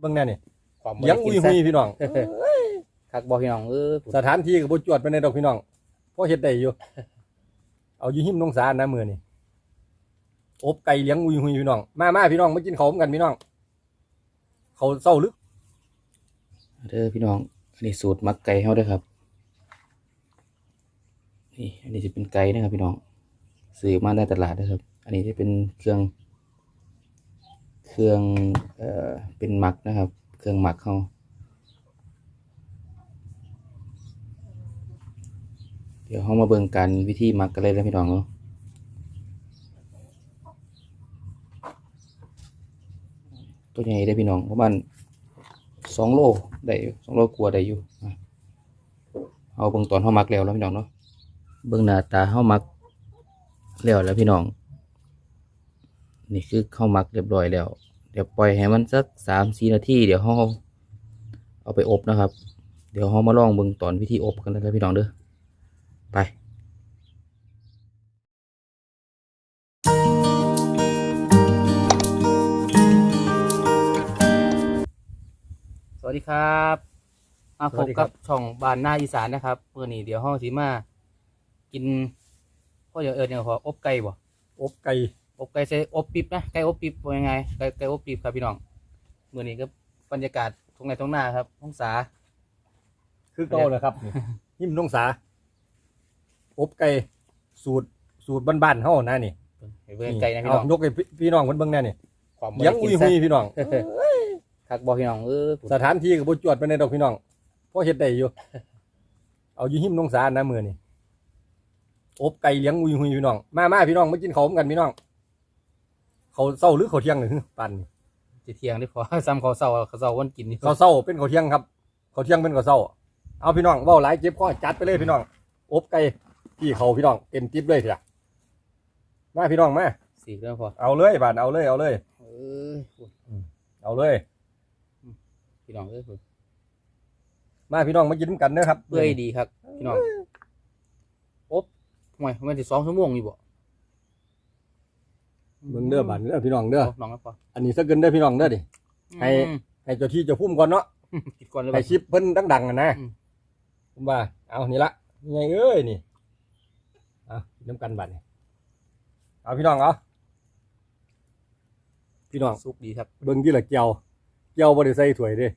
เบิ่งแน่นี่ความยังอุยหุยพี่น้อง คักบ่พี่น้องเออสถานที่ก็บ่จวดไปในดอกพี่น้องเพราะเฮ็ดได้อยู่ เอาอยู่หิมนงสารนะมื้อนี้อบไก่เลี้ยงอุยหุยพี่น้อง มามาพี่น้องมากินข้าวกันพี่น้องเขาวเศร้าลึกเด้อพี่น้อง อันนี้สูตรมักไก่เฮาเด้อครับ นี่ อันนี้จะเป็นไก่นะครับพี่น้องซื้อมาในตลาดนะครับ อันนี้จะเป็นเครื่อง เครื่องเอ่อเป็นหมักนะครับ เครื่องหมักเขาเดี๋ยวเขามาเบิ่งกันวิธีหมักกันเลยนะพี่น้องเนาะตัวใหญ่ได้พี่น้องประมาณสองโลได้สองโลกลัวได้อยู่เอาเบิ่งตอนเขาหมักแล้วแล้วพี่น้องเนาะเบิ่งหน้าตาเขาหมักแล้วแล้วพี่น้อง นี่คือเข้าหมักเรียบร้อยแล้ว เดี๋ยวปล่อยให้มันสักสามสี่นาทีเดี๋ยวเขาเอาไปอบนะครับ เดี๋ยวเขามาลองเบิ่งตอนวิธีอบกันเลยนะพี่น้องเด้อไปสวัสดีครับมาพสวับสดีครักับบช่องบ้านหน้าอีสานนะครับเมื่อนี้เดี๋ยวห้องสีมา กินพ่อเดี๋ยวเออเนี่ยขออบไก่บ่อบไก่ อบไก่ใส่อบปิ๊บนะไก่อบปิ๊บเป็นยังไงไก่ไก่อบปิ๊บครับพี่น้องเมื่อนี้ก็บรรยากาศตรงไหนตรงหน้าครับห้องสาคือเก่าเลยครับนี่หิมนงสา อบไก่สูตรสูตรบ้านๆเฮานะนี่เห็นเบิ่งไก่นะพี่น้องเายกให้พี่พี่น้องเพิ่นเบิ่งแน่นี่ความเลี้ยงอุยหุยพี่น้องคักบ่พี่น้องเออสถานที่ก็บ่จวดไปในดอกพี่น้องเพราะเฮ็ดได้อยู่ เอาอยู่หิมนงสารนะมื้อนี้อบไก่เลี้ยงอุยหุยพี่น้อง มามาพี่น้องมากินข้าวกันพี่น้อง เขาวเช้าหรือข้าวเที่ยงหรือปานนี้จะเที่ยงได้พอซ้ำเขาวเศร้าเขาวเศร้าวันกินนี่ข้าวเช้าเป็นข้าวเที่ยงครับข้าวเที่ยงเป็นข้าวเช้า เอาพี่น้องเว้าหลายเจ็บคอจัดไปเลยพี่น้องอบไก่พี่เขาพี่น้องเต็มติ๊บเลยเถอะมาพี่น้องมาสี่เรื่องพอเอาเลยบาดเอาเลยเอาเลยเออเอาเลย พี่น้องเออมาพี่น้องมากินกันเด้อครับเบื่อยดีครับ พี่น้องอบทำไมมันจะสองชั่วโมงอยู่บ่ เบิ่งเด้อบาดเด้อพี่น้องเด้อเอาน้องครับพออันนี้ซะเกินเด้อพี่น้องเด้อดิให้อืมให้เจ้าที่เจ้าพุ่มก่อนเนาะกินก่อนเลยให้คลิปเพิ่นดังๆอะนะอืมผมว่าเอานี่ละยังไงเอ้ยนี่เอากินน้ำกันบัดนี่เอาพี่น้องเอาพี่น้องซุปดีครับเบิ่งที่ละเกียวเกียวบ่ได้ใส่ถ้วยเด้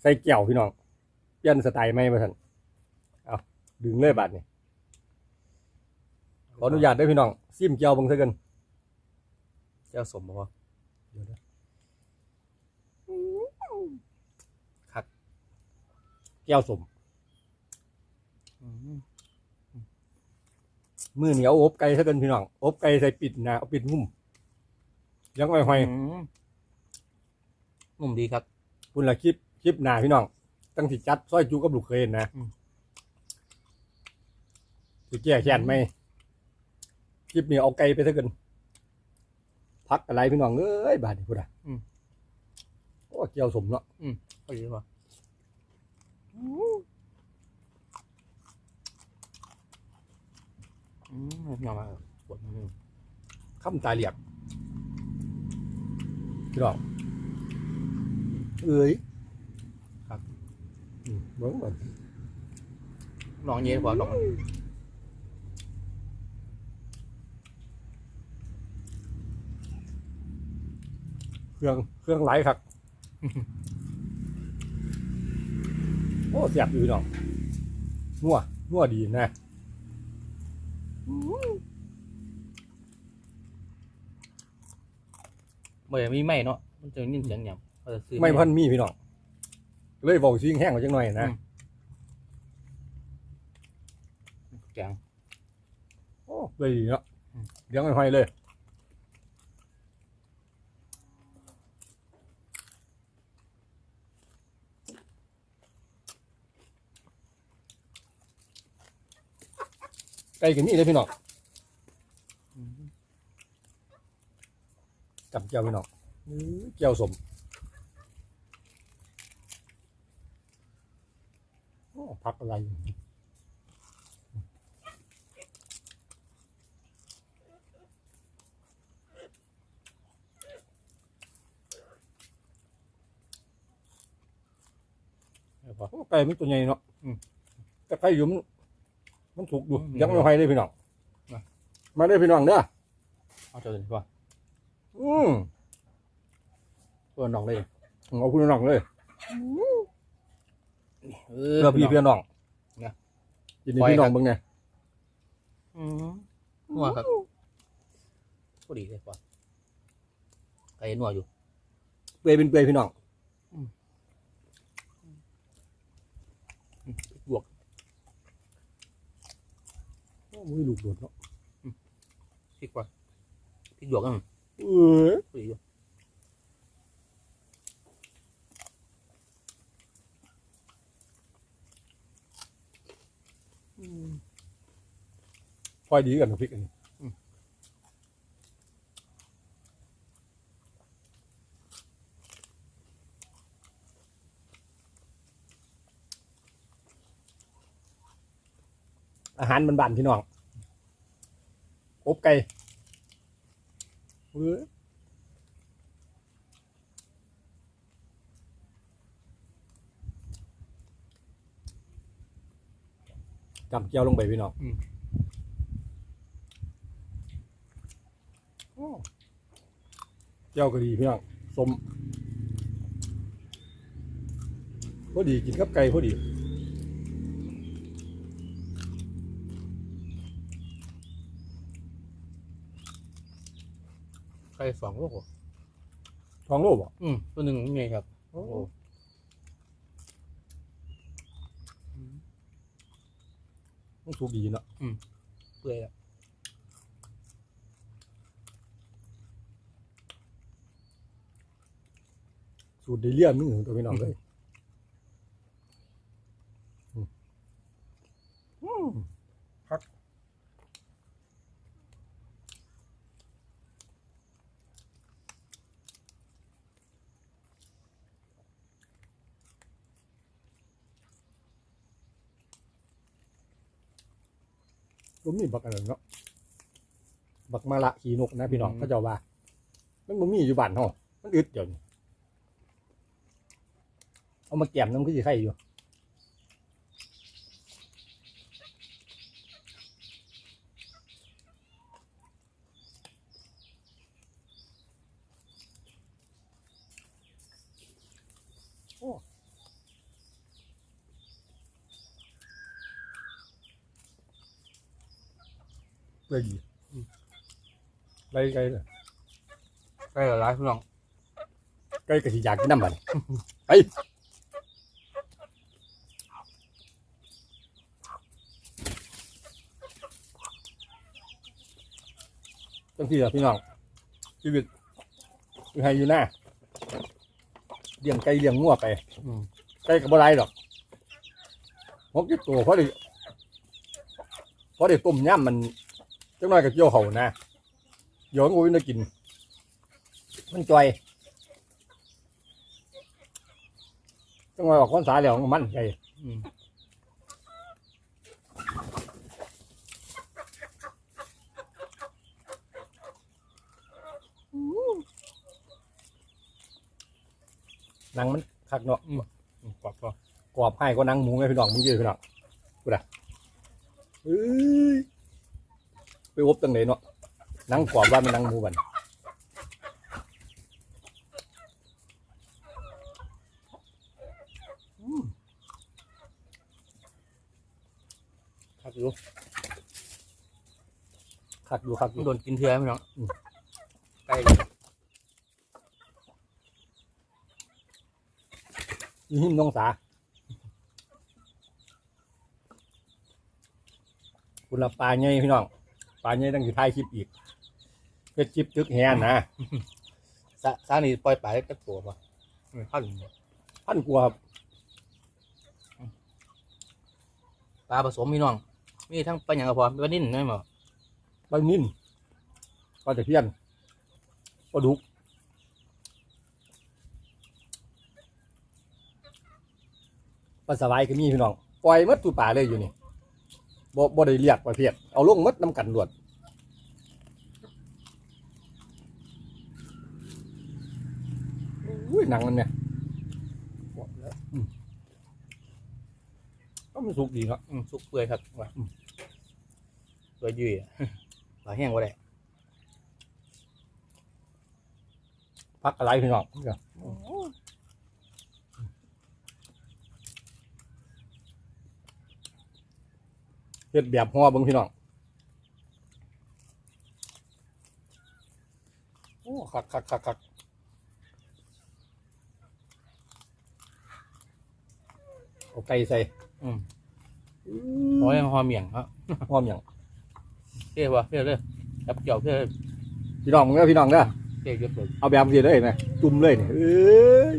ใส่แก้วพี่น้องเปลี่ยนสไตล์ใหม่มาซั่นเอาดึงเลยบัดนี่ขออนุญาตเด้อพี่น้องซิมเกียวเบิ่งซะเกินเจ้าสมบ่พอคักแก้วสมอืมมือเหนียวอบไก่ซะเกินพี่น้องอบไก่ใส่ปิดหนาเอาปิดหุ้มยังไม่ห้อยอืมนุ่มดีครับคุณละคลิปคลิปหนาพี่น้องตั้งสิจัดซอยจูกับลูกเคยนะอืมสิแก้แค้นไหมคลิปนี้เอาไก่ไปซะเกิน พักอะไรพี่น้องเอ้ยบาดนี่พูดอะโอ้เกี่ยวสมเนาะพอดีพออืมยอมมาปวดมือคำตาเหลียกพี่น้องเอ้ยครับอืมเบิ่งก่อน ลองเย็นพอลอง รื่องเครื่องไหลครับโอ้เสียบอยู่พี่น้องนัวนัวดีนะเมื่อมีไม่เนาะมันจะนิ่งเสียงหยำเขาจะซื้อไม่พันมีพี่น้องเลยบอกซิงแห้งกว่าจังหน่อยนะแกงโอ้เลยดีเนาะอืมเลี้ยงห้อยๆเลย ไก่กันนี่เลยพี่น้องจับเจียวพี่น้องเจียวสมพักอะไรอยู่ไก่ตัวใหญ่เนาะแต่ไก่อยู่มัน มันถูกดูอืมยังไม่ไหวเลยพี่น้องมา มาเลยพี่น้องเด้อเอาเจอเลยพออืมเพื่อนน้องเลยเอาคุณน้องเลยเอเพื่อพี่เพื่อน้องนะกินนี่ปล่อยพี่น้องครับเบิ่งไงอืมนัวครับพอดีเลยพอไก่นัวอยู่เปื่อยเป็นเปื่อยพี่น้อง บวก โอ้มือลูกโดดเนาะพริกว่าพริกหยวกกันเออพอดีอยู่พอยดีกันกับพริกอันนี้อาหารบ้านๆพี่น้อง อบไก่เออจำเจียวลงไปพี่น้องโอ้เจียวก็ดีพี่น้องสมพอดีกินกับไก่พอดี ไก่สองลูกทองโลบ่อืมตัวหนึ่งไงครับโอ้โอ้มันสุกดีเนาะเปื่อยแล้วสูตรเดเลี่ยนมึงของตัวพี่น้องเลยอืมอืมครับ ผมมีบักอะไรเนาะบักมาละขี่นกนะพี่น้องเขาเจ้าว่า มันบ่มีอยู่บ้านเฮามันอึดเดี๋ยวนี้เอามาแกมน้ำคือสิไข่อยู่ โอ้ เปื่อยดีไรไก่เลยไก่ละลายพี่น้องไก่กะสิอยากกินน้ำมันไปจังที่ละพี่น้องชีวิตอยู่ให้อยู่หน้าเลี้ยงไก่เลี้ยงงัวไปอืมไก่กับบ่ไรหรอกหกเจ็ดตัวเพราะได้เพราะได้ต้มย่ำมัน จังน้อยกับเจียวเขานะเดี๋ยวงูน่ากิน มันจ่อยจังน้อยออกคนสาแล้วมันใจอืมหนังมันคักเนาะอืมกรอบพอกรอบให้ก็หนังหมูไงพี่น้องมึงเจอพี่น้องกูด่ะเอ้ย ไปอบตังไหนเนาะหนังกรอบว่ามันหนังหมูบันครับอยู่คักอยู่คักอมันยู่โดนกินเทือพี่น้องอืมไก่ยี่หิมน้องสาคุณละปลาใหญ่พี่น้อง ปลาใหญ่ตั้งอยู่ท้ายคลิปอีกเป็นคลิปตึกแฮนนะซาซานี่ปล่อยปลาได้จักตัวป่ะพันพันกว่าครับปลาผสมพี่น้อง มีทั้งปลาหยังก็พอปลานิ่นได้ไหมปลานิ่นปลาตะเพียนปลาดุกปลาสวายก็มีพี่น้องปล่อยหมัดตัวป่าเลยอยู่นี่ บ่บ่ได้เรียกประเภทเอาลงหมัดน้ำกันรวดอุ้ยหนังมันเนี่ยอืมมันสุกดีเนาะอืมสุกเปื่อยครับว่าเปื่อยยุ่ยอะปลาแห้งก็ได้พักอะไรพี่น้อง เดี๋ยวเฮ็ดแบบห่อเบิ่งพี่น้องโอ้คักคักคักคักเอาไก่ใส่อืมหอยหอมเมี่ยงครับหอมอย่างเท่ปะเท่เลยจับเกี่ยวเท่เลยพี่น้องเด้อพี่น้องเด้อเท่เยอะเลยเอาแบบนี้เลยไหมจุ่มเลยเนี่ยเอ้ย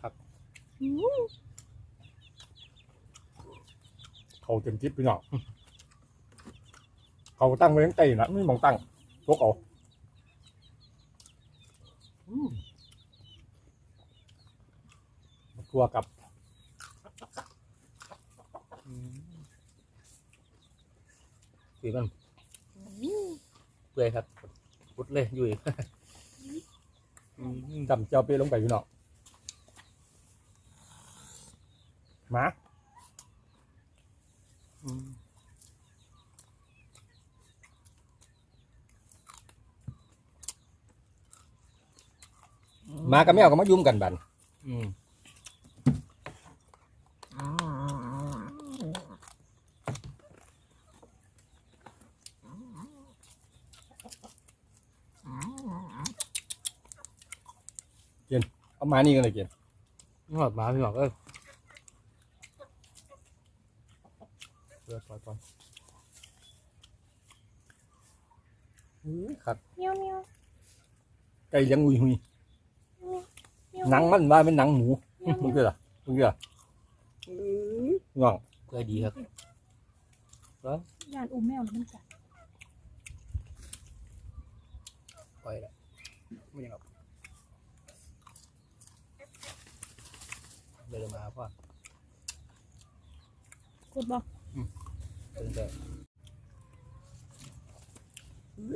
ครับ เขาเต็มทิพย์พี่น้องเขาตั้งไว้ตั้งใจนะไม่มองตั้งยกเอาอืมตัวกับสีมันเปื่อยครับพุดเลยยุ่ยอืมจำเจ้าเป้ลงไปพี่น้องมา หมากับแมวก็มายุ่มกันบันอืมเอามานี่กันเลยเกียนนี่หอดหมาพี่หมอกเอ้ย ปื่อยปล่อยปล่อยครับเมียวเมียวไก่เลี้ยงหุยหุยเมียวหนังมันว่าเป็นหนังหมูมึงเกลือมึงเกลือน้องเปื่อยดีครับยานอุ้มแมวแล้วมันกัดปล่อยแล้วไม่ยังหรอกเลยมาพ่อกดบอกเป็นแต่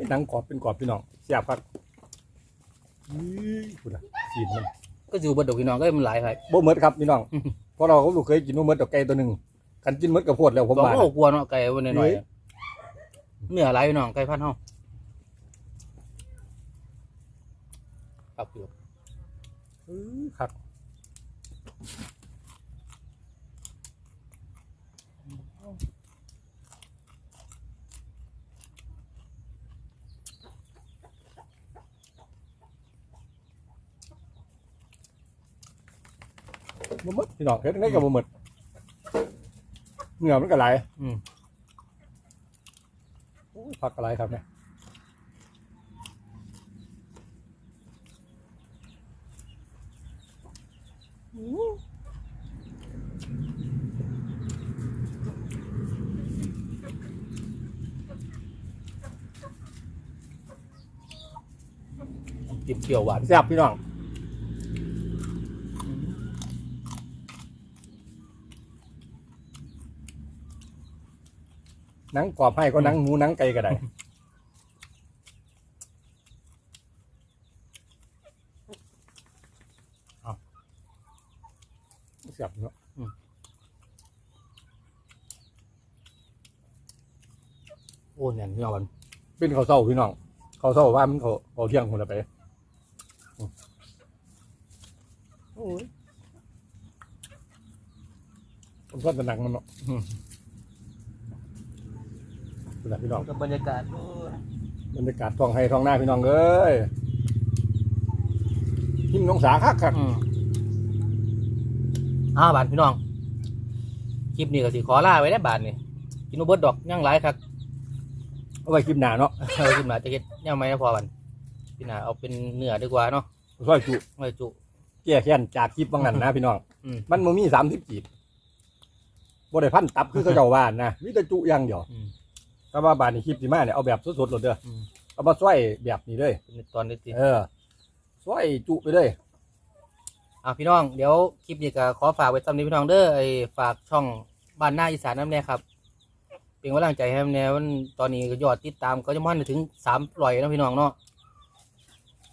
หนังกรอบเป็นกรอบพี่น้องเสียบครับคุณอะสีนมันก็อยู่บนดอกพี่น้องก็มันหลายครับบ่เมดครับพี่น้องเพราะเราก็ลูกเคยกินบ่เมดดอกไก่ตัวหนึ่งกันกินเมดกับพวดแล้วผมบอกว่าว่าโอ้กลัวเนาะไก่วันหน่อยๆอะเนื้อหลายพี่น้องไก่พันธุ์เฮาครับอยู่ครับ พี่น้องเฮ็ดจั่งไดก็บ่เมดเนื้อมันก็หลายอืมโอ้ยผักอะไรครับเนี่ยจิ้มเปรี้ยวหวานแซ่บพี่น้อง หนังกรอบให้ก็หนังหมูหนังไก่ก็ได้เอาแซ่บเนาะโอ้เนี่ยพี่น้องมันเป็นข้าวเศร้าพี่น้องข้าวเศร้าว่ามันเขาเขาวเที่ยงคนละไปอืมโอ้ยผมชอบแต่หนังมันเนาะ อืมคุณน่ะพี่น้อง กับบรรยากาศบรรยากาศท้องให้ท้องหน้าพี่น้องเอ้ยหิมน้องสาคักคักอืมอ้าวบานพี่น้อง คลิปนี้ก็สิขอลาไว้ได้อบานนี่กินอุเบิดดอกย่างหลายครับ เอาไว้คลิปหน้าเนาะเอาขึ้นมาจะเฮ็ดย่างไหมนะพอบันพี่นาเอาเป็นเนื้อดีกว่าเนาะซอยจุไว้จุ แก้แค้นจากคลิปบางนั้นนะพี่น้อง อืม มันมันมีสามสิบกีบบ่ได้พันตับคือเขาเจ้าว่านนะมีแต่จุอย่างเดียว อืม แต่ว่าบานในคลิปที่มาเนี่ยเอาแบบสดๆเลยเด้ออืมเอามาซอยแบบนี้เลยเป็นตอนนี้สิเออซอยจุไปเลยอะพี่น้องเดี๋ยวคลิปนี้ก็ขอฝากไว้สำหรับพี่น้องเด้อไอ้ฝากช่องบ้านหน้าอีสานน้ำแน่ครับ เป็นกำลังใจให้น้ำแน่วันตอนนี้ก็ยอดติดตามก็จะมันถึงสามร้อยนะพี่น้องเนาะ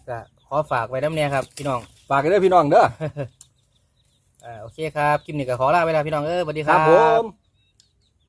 ก็ขออฝากไว้น้ำเนี่ยครับพี่น้องฝากกันเด้อพี่น้องเด้ออ่าโอเคครับคลิปนี้ก็ขอลาไปแล้วพี่น้องเออสวัสดีคครัรับ บผม